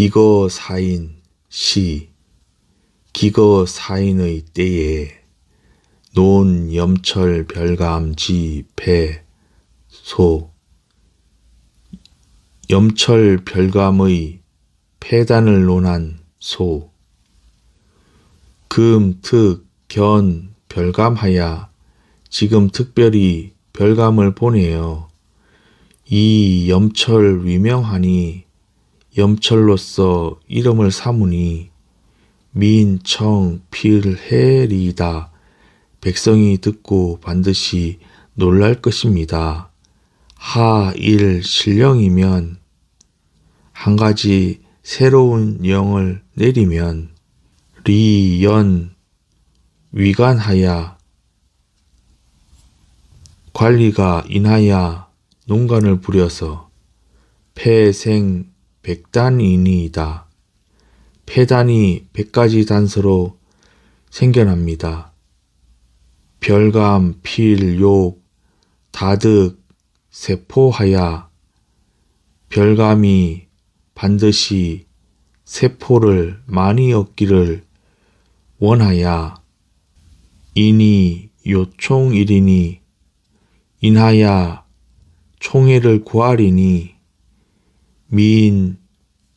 기거 사인 시 기거 사인의 때에 논 염철 별감 지폐소 염철 별감의 폐단을 논한 소 금, 특, 견, 별감하야 지금 특별히 별감을 보내어 이 염철 위명하니 염철로서 이름을 삼으니 민청 필해리다 백성이 듣고 반드시 놀랄 것입니다. 하일 신령이면 한 가지 새로운 영을 내리면 리연 위관하야 관리가 인하야 농간을 부려서 폐생 백단이니이다. 폐단이 백가지 단서로 생겨납니다. 별감, 필, 욕, 다득, 세포하야 별감이 반드시 세포를 많이 얻기를 원하야 이니 요총일이니 인하야 총애를 구하리니 미인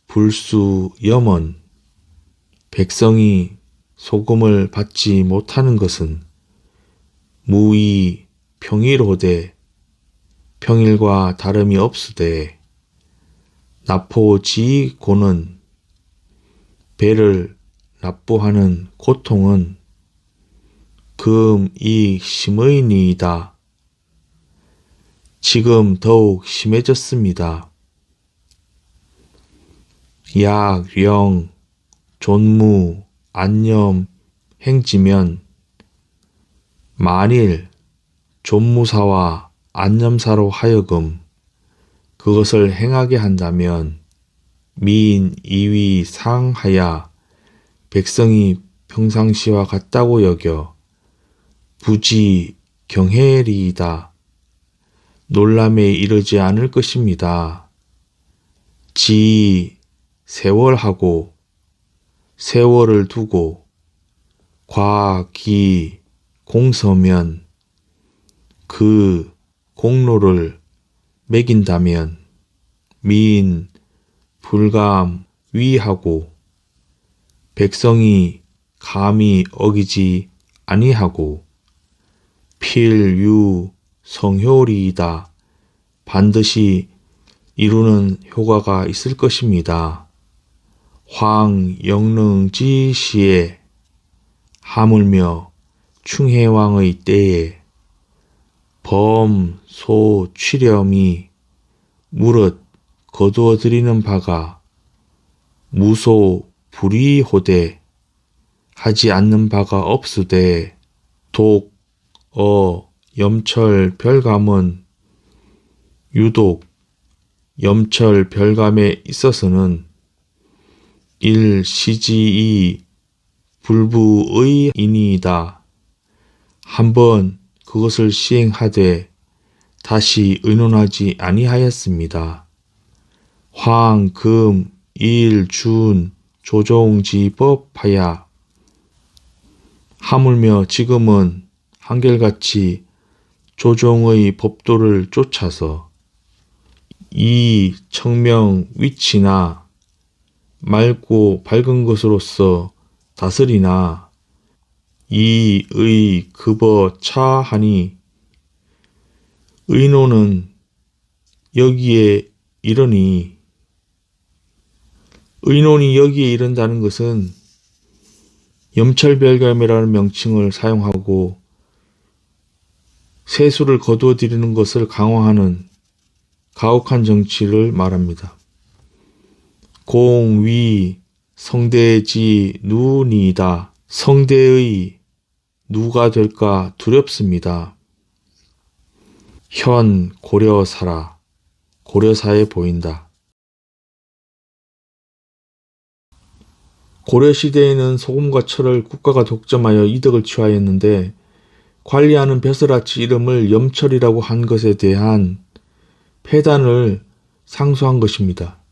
불수 염원 백성이 소금을 받지 못하는 것은 무의 평일호되 평일과 다름이 없으되 나포지고는 배를 납부하는 고통은 금이 심의니이다. 지금 더욱 심해졌습니다. 약, 령, 존무, 안념, 행지면 만일 존무사와 안념사로 하여금 그것을 행하게 한다면 미인 이위 상하야 백성이 평상시와 같다고 여겨 부지 경해리이다. 놀람에 이르지 않을 것입니다. 지 세월하고 세월을 두고 과기 공서면 그 공로를 매긴다면 미인 불감 위하고 백성이 감히 어기지 아니하고 필유 성효리이다. 반드시 이루는 효과가 있을 것입니다. 황 영릉지 시에 하물며 충해왕의 때에 범소 취렴이 무릇 거두어 드리는 바가 무소 불이호대 하지 않는 바가 없으되 독, 어, 염철, 별감은 유독 염철 별감에 있어서는 일시지이 불부의 인이다. 한번 그것을 시행하되 다시 의논하지 아니하였습니다. 황, 금, 일, 준, 조종지법하야 하물며 지금은 한결같이 조종의 법도를 쫓아서 이 청명 위치나 맑고 밝은 것으로서 다스리나 이의 급어 차하니 의노는 여기에 이르니 의논이 여기에 이른다는 것은 염찰별감이라는 명칭을 사용하고 세수를 거두어 드리는 것을 강화하는 가혹한 정치를 말합니다. 공위 성대지 누니다 성대의 누가 될까 두렵습니다. 현 고려사라 고려사에 보인다. 고려시대에는 소금과 철을 국가가 독점하여 이득을 취하였는데 관리하는 벼슬아치 이름을 염철이라고 한 것에 대한 폐단을 상소한 것입니다.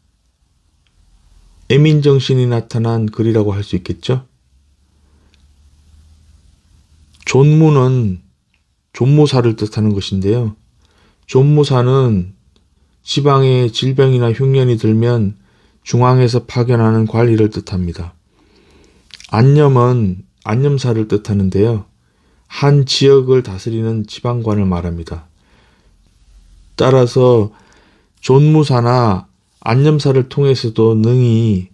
애민 정신이 나타난 글이라고 할 수 있겠죠? 존무는 존무사를 뜻하는 것인데요. 존무사는 지방에 질병이나 흉년이 들면 중앙에서 파견하는 관리를 뜻합니다. 안념은 안념사를 뜻하는데요. 한 지역을 다스리는 지방관을 말합니다. 따라서 존무사나 안념사를 통해서도 능히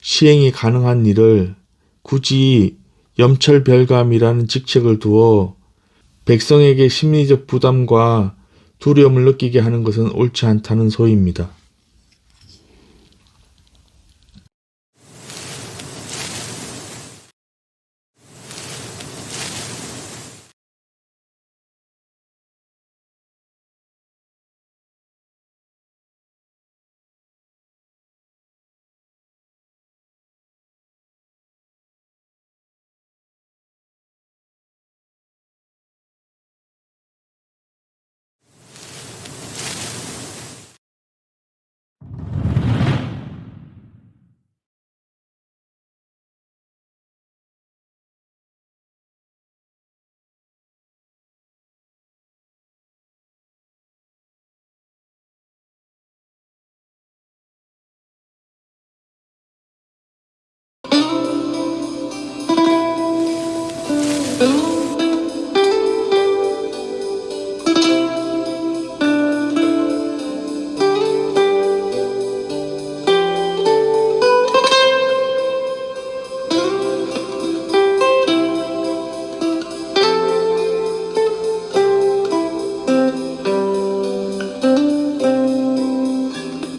시행이 가능한 일을 굳이 염철별감이라는 직책을 두어 백성에게 심리적 부담과 두려움을 느끼게 하는 것은 옳지 않다는 소리입니다.